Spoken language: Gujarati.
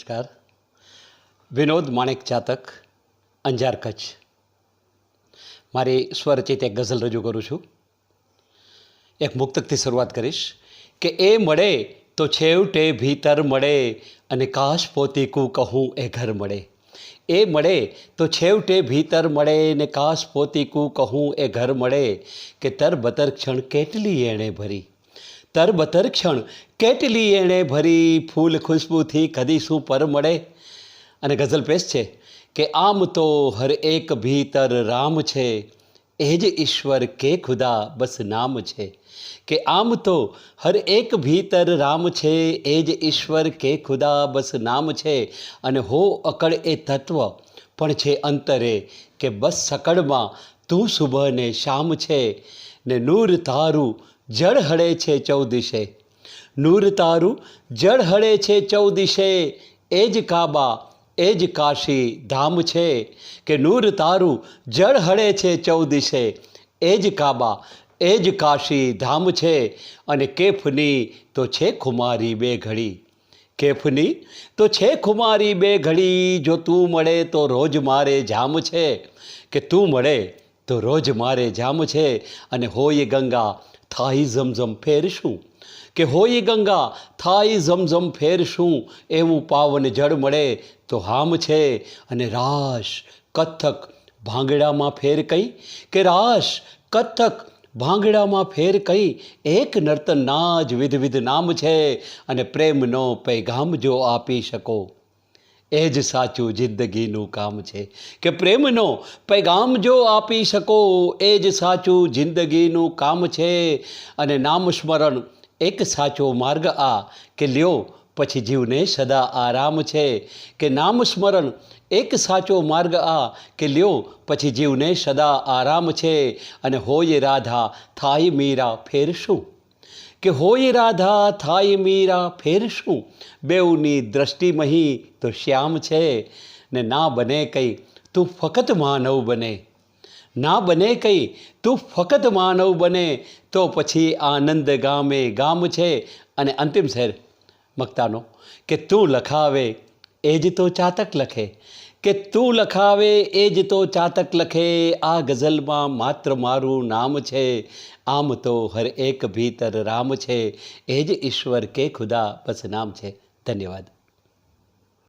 નમસ્કાર. વિનોદ માણેક જાતક, અંજાર કચ્છ. મારી સ્વરચિત એક ગઝલ રજૂ કરું છું. એક મુક્તકથી શરૂઆત કરીશ કે એ મળે તો છેવટે ભીતર મળે અને કાશ પોતીકું કહું એ ઘર મળે. એ મળે તો છેવટે ભીતર મળે ને કાશ પોતીકું કહું એ ઘર મળે કે તરબતર ક્ષણ કેટલી એણે ભરી. તરબતર ક્ષણ. કેટલી એણે ભરી ફૂલ ખુશ્બુથી કદી શું પર મળે? અને ગઝલ પેશ છે કે આમ તો હર એક ભીતર રામ છે. એ જ ઈશ્વર કે ખુદા બસ નામ છે. કે આમ તો હર એક ભીતર રામ છે. એ જ ઈશ્વર કે ખુદા બસ નામ છે. અને હો અકળ એ તત્વ પણ છે અંતરે કે બસ સકળમાં તું સુબહ ને શામ છે. ને નૂર તારું જળ હળે છે ચૌદિશે નૂર તારું, જળ હળે છે ચૌદિશે એ જ કાબા, એ જ કાશી ધામ છે કે નૂર તારું, જળ હળે છે ચૌદિશે એ જ કાબા, એ જ કાશી ધામ છે અને કેફની તો છે ખુમારી બે ઘડી. કેફની તો છે ખુમારી બે ઘડી, જો તું મળે તો રોજ મારે જામ છે કે તું મળે તો રોજ મારે જામ છે અને હોય ગંગા થાય ઝમઝમ ફેરશું. કે હોય ગંગા થાય ઝમઝમ ફેરશું, એવું પાવન જળ મળે તો હામ છે. અને રાસ કથક ભાંગડામાં ફેર કઈ? કે રાસ કથક ભાંગડામાં ફેર કઈ? એક નર્તનના જ વિધ વિધ નામ છે અને પ્રેમનો પૈગામ જો આપી શકો. એ જ સાચું જિંદગીનું કામ છે કે પ્રેમનો પૈગામ જો આપી શકો, એ જ સાચું જિંદગીનું કામ છે. અને નામ સ્મરણ એક સાચો માર્ગ આ કે લ્યો, પછી જીવને સદા આરામ છે. કે નામ સ્મરણ એક સાચો માર્ગ આ કે લ્યો, પછી જીવને સદા આરામ છે. અને હોય રાધા, થાય મીરા ફેરશું કે હોય રાધા, થાય મીરા, ફેર શું? બેઉની દ્રષ્ટિમહી તો શ્યામ છે ને ના બને કંઈ, તું ફક્ત માનવ બને. ના બને કંઈ, તું ફક્ત માનવ બને, તો પછી આનંદ ગામે ગામ છે. અને અંતિમ શેર, મક્તાનો, કે તું લખાવે, એ જ તો ચાતક લખે. કે તું લખાવે, એ જ તો ચાતક લખે, આ ગઝલમાં માત્ર મારું નામ છે. આમ તો હર એક ભીતર રામ છે. એ જ ઈશ્વર કે ખુદા, બસ નામ છે. ધન્યવાદ.